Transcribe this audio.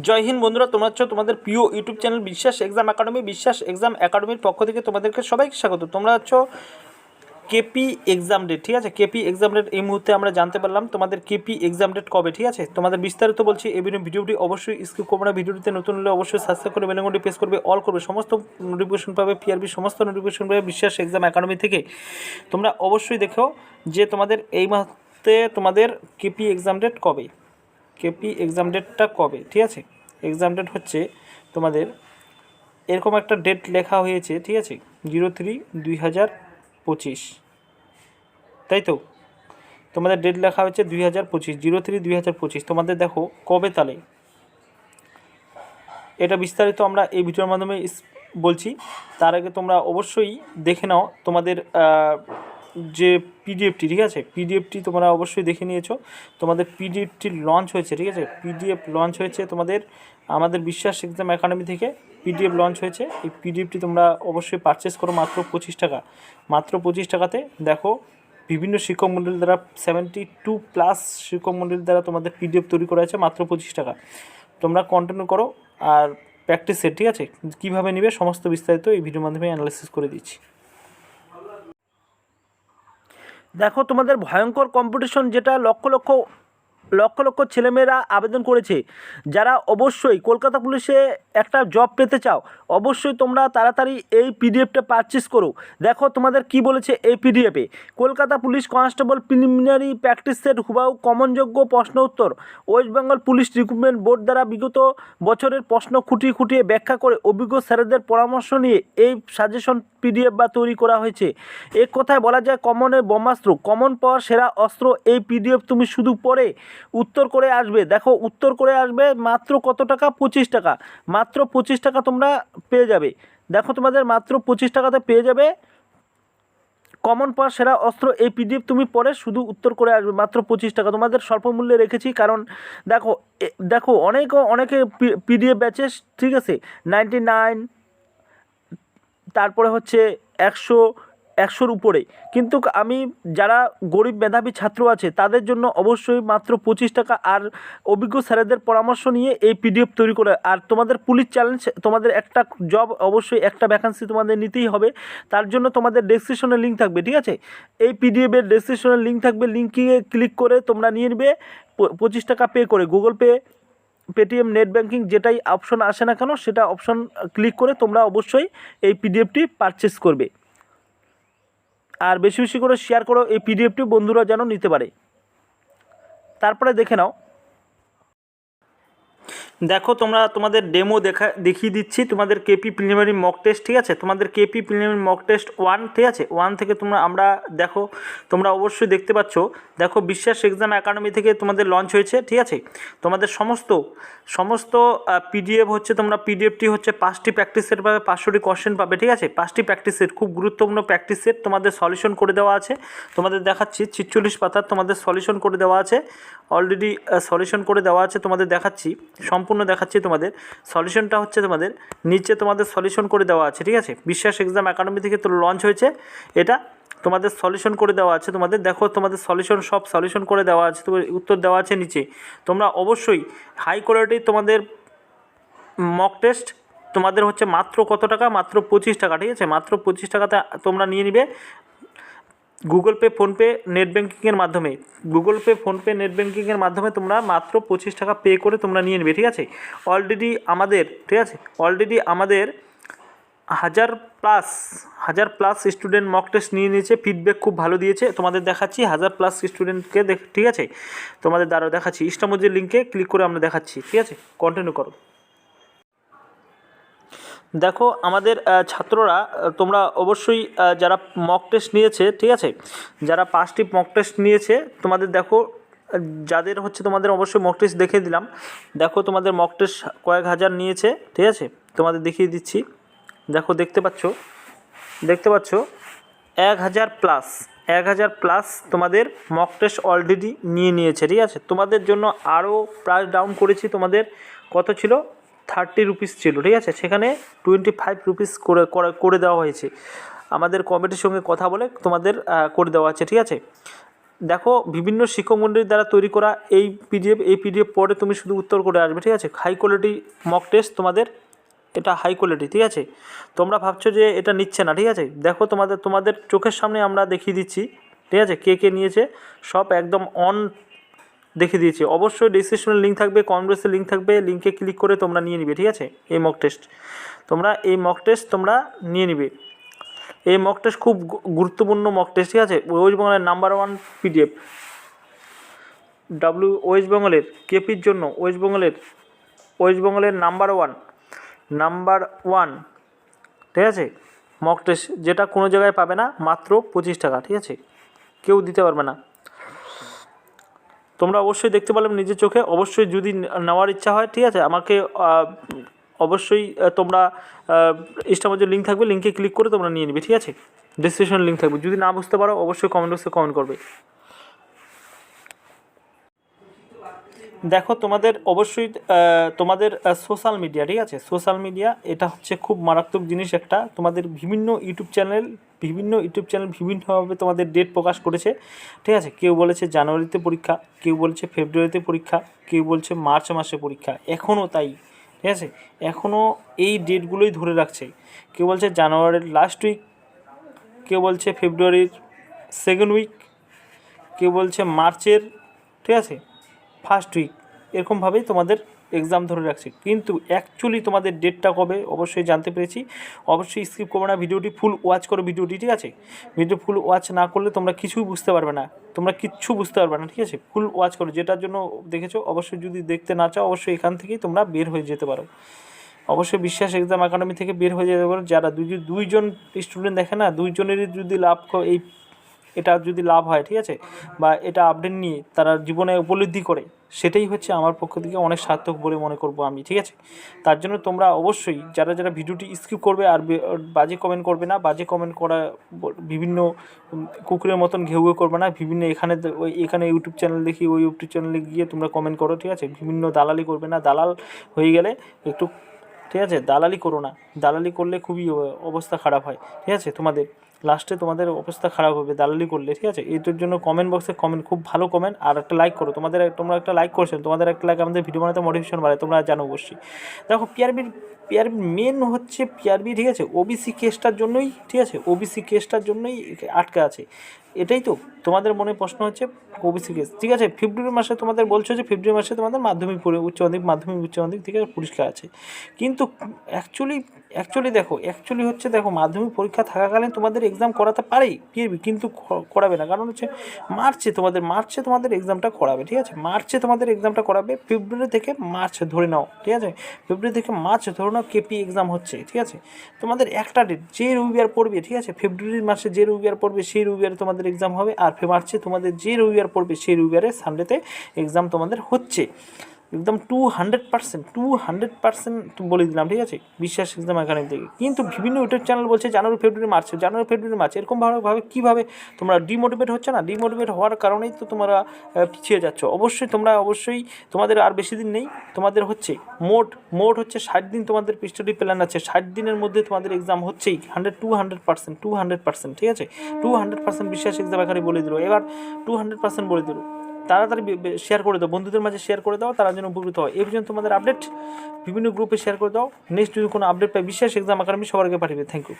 জয় হিন্দ বন্ধুরা, তোমরা হচ্ছে তোমাদের প্রিয় YouTube channel Biswas exam academy, Biswas exam একাডেমির পক্ষ থেকে তোমাদেরকে সবাইকে স্বাগত। তোমরা হচ্ছে কেপি এক্সাম ডেট, ঠিক আছে? কেপি এক্সাম ডেট এই মুহূর্তে আমরা জানতে পারলাম তোমাদের কেপি এক্সাম ডেট কবে, ঠিক আছে? তোমাদের বিস্তারিত বলছি, এই ভিডিও- ভিডিওটি অবশ্যই স্কিপ করবে না। ভিডিওটিতে নতুন হলে অবশ্যই সাবস্ক্রাইব করে বেলঙ্গনটি প্রেস করবে অল করবে। সমস্ত নোটিফিকেশন পাবে পিআরবি সমস্ত নোটিফিকেশন পাবে বিশ্বাস এক্সাম একাডেমি থেকে। তোমরা অবশ্যই দেখো যে তোমাদের এই মুহূর্তে তোমাদের কেপি এক্সাম ডেট কবে। কেপি এক্সাম ডেটটা কবে, ঠিক আছে? এক্সাম ডেট হচ্ছে তোমাদের, এরকম একটা ডেট লেখা হয়েছে, ঠিক আছে? জিরো থ্রি দুই হাজার পঁচিশ। তাই তো? তোমাদের ডেট লেখা হয়েছে দুই হাজার পঁচিশ জিরো থ্রি দুই হাজার পঁচিশ। তোমাদের দেখো, কবে তালে? এটা বিস্তারিত আমরা এই ভিডিওর মাধ্যমে বলছি। তার আগে তোমরা অবশ্যই দেখে নাও তোমাদের যে পিডিএফটি ঠিক আছে? পিডিএফটি তোমরা অবশ্যই দেখে নিয়েছো। তোমাদের পিডিএফটি লঞ্চ হয়েছে, ঠিক আছে? পিডিএফ লঞ্চ হয়েছে তোমাদের, আমাদের বিশ্বাস এক্সাম একাডেমি থেকে পিডিএফ লঞ্চ হয়েছে। এই পিডিএফটি তোমরা অবশ্যই পারচেস করো মাত্র পঁচিশ টাকা। মাত্র পঁচিশ টাকাতে দেখো, বিভিন্ন শিক্ষক মন্ডল দ্বারা সেভেন্টি টু প্লাস শিক্ষক মন্ডল দ্বারা তোমাদের পিডিএফ তৈরি করা হয়েছে মাত্র পঁচিশ টাকা। তোমরা কন্টিনিউ করো আর প্র্যাকটিস সেট ঠিক আছে? কীভাবে নেবে সমস্ত বিস্তারিত এই ভিডিওর মাধ্যমে অ্যানালাইসিস করে দিচ্ছি। দেখো তোমাদের ভয়ঙ্কর কম্পিটিশন যেটা লক্ষ লক্ষ লক্ষ লক্ষ ছেলেমেয়েরা আবেদন করেছে। যারা অবশ্যই কলকাতা পুলিশে একটা জব পেতে চাও, অবশ্যই তোমরা তাড়াতাড়ি এই পিডিএফটা পারচেস করো। দেখো তোমাদের কি বলেছে এই পিডিএফে Kolkata police constable preliminary practice set হুবাউ কমনযোগ্য প্রশ্ন উত্তর। West Bengal police recruitment board দ্বারা বিগত বছরের প্রশ্ন খুঁটিয়ে খুঁটিয়ে ব্যাখ্যা করে অভিজ্ঞ স্যারেদের পরামর্শ নিয়ে এই সাজেশন পিডিএফ বা তৈরি করা হয়েছে। এক কথায় বলা যায় কমনের ব্রহ্মাস্ত্র কমন পাওয়ার সেরা অস্ত্র, এই পিডিএফ তুমি শুধু পড়ে উত্তর করে আসবে। দেখো, উত্তর করে আসবে মাত্র কত টাকা? পঁচিশ টাকা। মাত্র পঁচিশ টাকা তোমরা পেয়ে যাবে। দেখো তোমাদের মাত্র পঁচিশ টাকাতে পেয়ে যাবে। কমন পাওয়ার সেরা অস্ত্র এই পিডিএফ তুমি পরে শুধু উত্তর করে আসবে, মাত্র পঁচিশ টাকা। তোমাদের স্বল্প মূল্যে রেখেছি, কারণ দেখো দেখো, অনেক, অনেকে পিডিএফ ব্যাচে ঠিক আছে? নাইনটি নাইন তারপরে হচ্ছে একশো একশোর উপরে। কিন্তু আমি যারা গরিব মেধাবী ছাত্র আছে, তাদের জন্য অবশ্যই মাত্র পঁচিশ টাকা আর অভিজ্ঞ স্যারেদের পরামর্শ নিয়ে এই পিডিএফ তৈরি করে। আর তোমাদের পুলিশ চ্যালেঞ্জ তোমাদের একটা জব অবশ্যই একটা ভ্যাকান্সি তোমাদের নিতেই হবে। তার জন্য তোমাদের ডেসক্রিপশনে লিঙ্ক থাকবে, ঠিক আছে? এই পিডিএফের ডেসক্রিপশনে লিঙ্ক থাকবে। লিঙ্কে ক্লিক করে তোমরা নিয়ে নেবে। পঁচিশ টাকা পে করে। Google Pay Paytm net banking যেটাই অপশন আসে না কেন, সেটা অপশন ক্লিক করে তোমরা অবশ্যই এই পিডিএফটি পারচেস করবে। আর বেশি বেশি করে শেয়ার করো এই পিডিএফটি বন্ধুরা যেন নিতে পারে। তারপরে দেখে নাও দেখো, তোমরা তোমাদের ডেমো দেখা, দেখিয়ে দিচ্ছি। তোমাদের কেপি প্রিলিমিনারি মক টেস্ট ঠিক আছে? তোমাদের KP preliminary mock test one ঠিক আছে? ওয়ান থেকে তোমরা, আমরা দেখো, তোমরা অবশ্যই দেখতে পাচ্ছ। দেখো, বিশ্বাস এক্সাম একাডেমি থেকে তোমাদের লঞ্চ হয়েছে, ঠিক আছে? তোমাদের সমস্ত সমস্ত পিডিএফ হচ্ছে তোমরা পিডিএফটি হচ্ছে পাঁচটি প্র্যাকটিস সেট পাবে, পাঁচশোটি কোশ্চেন পাবে, ঠিক আছে? পাঁচটি প্র্যাকটিস সেট খুব গুরুত্বপূর্ণ প্র্যাকটিস সেট তোমাদের সলিউশন করে দেওয়া আছে। তোমাদের দেখাচ্ছি, ছিচল্লিশ পাতার তোমাদের সলিউশন করে দেওয়া আছে। অলরেডি সলিউশন করে দেওয়া আছে, তোমাদের দেখাচ্ছি। সম্পূর্ণ দেখাচ্ছি তোমাদের। সলিউশনটা হচ্ছে তোমাদের, নিচে তোমাদের সলিউশন করে দেওয়া আছে, ঠিক আছে? বিশ্বাস এক্সাম একাডেমি থেকে তো লঞ্চ হয়েছে। এটা তোমাদের সলিউশন করে দেওয়া আছে। তোমাদের দেখো, তোমাদের সলিউশন সব সলিউশন করে দেওয়া আছে তোমার উত্তর দেওয়া আছে নিচে। তোমরা অবশ্যই হাই কোয়ালিটি তোমাদের মক টেস্ট তোমাদের হচ্ছে মাত্র কত টাকা? মাত্র পঁচিশ টাকা, ঠিক আছে? মাত্র পঁচিশ টাকাতে তোমরা নিয়ে নিবে। গুগল পে ফোনপে নেট ব্যাঙ্কিংয়ের মাধ্যমে। গুগল পে ফোনপে নেট ব্যাঙ্কিংয়ের মাধ্যমে তোমরা মাত্র পঁচিশ টাকা পে করে তোমরা নিয়ে নেবে, ঠিক আছে? অলরেডি আমাদের, ঠিক আছে? অলরেডি আমাদের হাজার প্লাস হাজার প্লাস স্টুডেন্ট মক টেস্ট নিয়ে নিয়েছে ফিডব্যাক খুব ভালো দিয়েছে। তোমাদের দেখাচ্ছি হাজার প্লাস স্টুডেন্টকে দেখ, ঠিক আছে? তোমাদের দ্বারা দেখাচ্ছি। ইস্টামোজের লিঙ্কে ক্লিক করে আমরা দেখাচ্ছি, ঠিক আছে? কন্টিনিউ করো। দেখো আমাদের ছাত্ররা তোমরা অবশ্যই যারা মক টেস্ট নিয়েছে, ঠিক আছে? যারা পাঁচটি মক টেস্ট নিয়েছে, তোমাদের দেখো, যাদের হচ্ছে তোমাদের অবশ্যই মক টেস্ট দেখিয়ে দিলাম। দেখো তোমাদের মক টেস্ট কয়েক হাজার নিয়েছে, ঠিক আছে? তোমাদের দেখিয়ে দিচ্ছি। দেখো, দেখতে পাচ্ছ? দেখতে পাচ্ছ? এক হাজার প্লাস এক হাজার প্লাস তোমাদের মক টেস্ট অলরেডি নিয়ে নিয়েছে, ঠিক আছে? তোমাদের জন্য আরও প্রাইস ডাউন করেছি তোমাদের। কত ছিল? থার্টি রুপিস ছিল, ঠিক আছে? সেখানে টোয়েন্টি ফাইভ রুপিস করে, করে- দেওয়া হয়েছে। আমাদের কমিটির সঙ্গে কথা বলে তোমাদের করে দেওয়া আছে, ঠিক আছে? দেখো, বিভিন্ন শিক্ষক মন্ডলীর দ্বারা তৈরি করা এই পিডিএফ এই পিডিএফ পড়ে তুমি শুধু উত্তর করে আসবে, ঠিক আছে? হাই কোয়ালিটি মক টেস্ট তোমাদের, এটা হাই কোয়ালিটি ঠিক আছে? তোমরা ভাবছ যে এটা নিচ্ছে না, ঠিক আছে? দেখো, তোমাদের তোমাদের চোখের সামনে আমরা দেখিয়ে দিচ্ছি, ঠিক আছে? কে কে নিয়েছে? সব একদম অন দেখিয়ে দিয়েছি। অবশ্যই ডিসক্রিপশনে লিঙ্ক থাকবে কমেন্টসে লিঙ্ক থাকবে লিঙ্কে ক্লিক করে তোমরা নিয়ে নিবে, ঠিক আছে? এই মক টেস্ট তোমরা এই মক টেস্ট তোমরা নিয়ে নিবে। এই মক টেস্ট খুব গুরুত্বপূর্ণ মক টেস্ট ঠিক আছে? ওয়েস্ট বেঙ্গলের number one PDF W West বেঙ্গলের কেপির জন্য ওয়েস্ট বেঙ্গলের ওয়েস্ট বেঙ্গলের নাম্বার ওয়ান নাম্বার ওয়ান ঠিক আছে? মক টেস্ট যেটা কোনো জায়গায় পাবে না, মাত্র পঁচিশ টাকা, ঠিক আছে? কেউ দিতে পারবে না। তোমরা অবশ্যই দেখতে পারলাম নিজের চোখে। অবশ্যই যদি নেওয়ার ইচ্ছা হয়, ঠিক আছে, আমাকে অবশ্যই তোমরা ইনস্টার মধ্যে লিঙ্ক থাকবে লিঙ্কে ক্লিক করে তোমরা নিয়ে নিবে, ঠিক আছে? ডিসক্রিপশন লিঙ্ক থাকবে। যদি না বুঝতে পারো, অবশ্যই কমেন্ট বক্সে কমেন্ট করবে। দেখো, তোমাদের অবশ্যই তোমাদের সোশ্যাল মিডিয়া ঠিক আছে? সোশ্যাল মিডিয়া এটা হচ্ছে খুব মারাত্মক জিনিস একটা। তোমাদের বিভিন্ন ইউটিউব চ্যানেল বিভিন্ন ইউটিউব চ্যানেল বিভিন্নভাবে তোমাদের ডেট প্রকাশ করেছে, ঠিক আছে? কেউ বলেছে জানুয়ারিতে পরীক্ষা, কেউ বলছে ফেব্রুয়ারিতে পরীক্ষা, কেউ বলছে মার্চ মাসে পরীক্ষা। এখনও তাই, ঠিক আছে? এখনও এই ডেটগুলোই ধরে রাখছে। কেউ বলছে জানুয়ারির লাস্ট উইক কেউ বলছে ফেব্রুয়ারির সেকেন্ড উইক কেউ বলছে মার্চের, ঠিক আছে? ফার্স্ট উইক এরকমভাবেই তোমাদের এক্সাম ধরে রাখছে। কিন্তু অ্যাকচুয়ালি তোমাদের ডেটটা কবে, অবশ্যই জানতে পেরেছি। অবশ্যই স্কিপ করবে না ভিডিওটি ফুল ওয়াচ করো ভিডিওটি, ঠিক আছে? ভিডিও ফুল ওয়াচ না করলে তোমরা কিছুই বুঝতে পারবে না। তোমরা কিচ্ছু বুঝতে পারবে না, ঠিক আছে? ফুল ওয়াচ করো, যেটার জন্য দেখেছ, অবশ্যই যদি দেখতে না চাও, অবশ্যই এখান থেকেই তোমরা বের হয়ে যেতে পারো। অবশ্যই বিশ্বাস এক্সাম একাডেমি থেকে বের হয়ে যেতে পারো। যারা দুই, দুইজন স্টুডেন্ট দেখে না, দুইজনেরই যদি লাভ এই এটা যদি লাভ হয়, ঠিক আছে? বা এটা আপডেট নিয়ে তারা জীবনে উপলব্ধি করে, সেটাই হচ্ছে আমার পক্ষ থেকে অনেক সার্থক বলে মনে করব আমি, ঠিক আছে? তার জন্য তোমরা অবশ্যই যারা যারা ভিডিওটি স্কিপ করবে আর বাজে কমেন্ট করবে না, বাজে কমেন্ট করা বিভিন্ন কুকুরের মতন ঘেউ করবে না, বিভিন্ন এখানে ওই এখানে ইউটিউব চ্যানেল দেখি, ওই ইউটিউব চ্যানেলে গিয়ে তোমরা কমেন্ট করো, ঠিক আছে? বিভিন্ন দালালি করবে না, দালাল হয়ে গেলে একটু, ঠিক আছে? দালালি করো না, দালালি করলে খুবই অবস্থা খারাপ হয়, ঠিক আছে? তোমাদের লাস্টে তোমাদের অবস্থা খারাপ হবে, দালালি করলে, ঠিক আছে? এইটার জন্য কমেন্ট বক্সে কমেন্ট খুব ভালো কমেন্ট আর একটা লাইক করো। তোমাদের তোমরা একটা লাইক করছ, তোমাদের একটা লাইক আমাদের ভিডিও বানাতে মোটিভেশন বাড়ায় তোমরা জানো অবশ্যই। দেখো পিআরবির পিআরবি মেন হচ্ছে পিআরবি ঠিক আছে? ওবিসি কেসটার জন্যই, ঠিক আছে? ওবিসি কেসটার জন্যই আটকে আছে। এটাই তো, তোমাদের মনে প্রশ্ন হচ্ছে ওবিসি কেস ঠিক আছে? ফেব্রুয়ারি মাসে তোমাদের বলছো যে ফেব্রুয়ারি মাসে তোমাদের মাধ্যমিক উচ্চ মাধ্যমিক মাধ্যমিক, উচ্চ মাধ্যমিক থেকে পরিষ্কার আছে। কিন্তু অ্যাকচুয়ালি অ্যাকচুয়ালি দেখো অ্যাকচুয়ালি হচ্ছে দেখো, মাধ্যমিক পরীক্ষা থাকাকালীন তোমাদের এক্সাম করাতে পারেই পিএবি কিন্তু করাবে না। কারণ হচ্ছে মার্চে তোমাদের মার্চে তোমাদের এক্সামটা করাবে, ঠিক আছে? মার্চে তোমাদের এক্সামটা করাবে ফেব্রুয়ারি থেকে মার্চ ধরে নাও, ঠিক আছে? ফেব্রুয়ারি থেকে মার্চ ধরে নাও কেপি এক্সাম হচ্ছে, ঠিক আছে? তোমাদের একটা ডেট যে রবিবার পড়বে, ঠিক আছে? ফেব্রুয়ারি মাসে যে রবিবার পড়বে, সেই রবিবারে তোমাদের এক্সাম হবে, আর মার্চে তোমাদের যে রবিবার পড়বে, সেই রবিবারে সানডেতে এক্সাম তোমাদের হচ্ছে। একদম two hundred percent two hundred percent বলে দিলাম, ঠিক আছে? বিশ্বাস এক্সাম একাডেমি থেকে কিন্তু বিভিন্ন ইউটিউব চ্যানেল বলছে জানুয়ারি, ফেব্রুয়ারি, মার্চ, জানুয়ারি, ফেব্রুয়ারি, মার্চ এরকমভাবে ভাবে কীভাবে তোমরা ডিমোটিভেট হচ্ছে না? ডিমোটিভেট হওয়ার কারণেই তো তোমরা পিছিয়ে যাচ্ছ। অবশ্যই তোমরা অবশ্যই তোমাদের আর বেশি দিন নেই, তোমাদের হচ্ছে মোট মোট হচ্ছে ষাট দিন তোমাদের স্টাডি প্ল্যান আছে। ষাট দিনের মধ্যে তোমাদের এক্সাম হচ্ছেই hundred two hundred percent two hundred percent ঠিক আছে? Two hundred percent Biswas exam academy বলে দিল। এবার টু হান্ড্রেড পার্সেন্ট বলে দিল। তাড়াতাড়ি শেয়ার করে দাও, বন্ধুদের মাঝে শেয়ার করে দাও, তারা যেন উপকৃত হয়। এই পর্যন্ত তোমাদের আপডেট বিভিন্ন গ্রুপে শেয়ার করে দাও। নেক্সট যদি কোনো আপডেট পাই বিশ্বাস এক্সাম একাডেমি সবার আগে পাঠিয়ে থ্যাংক ইউ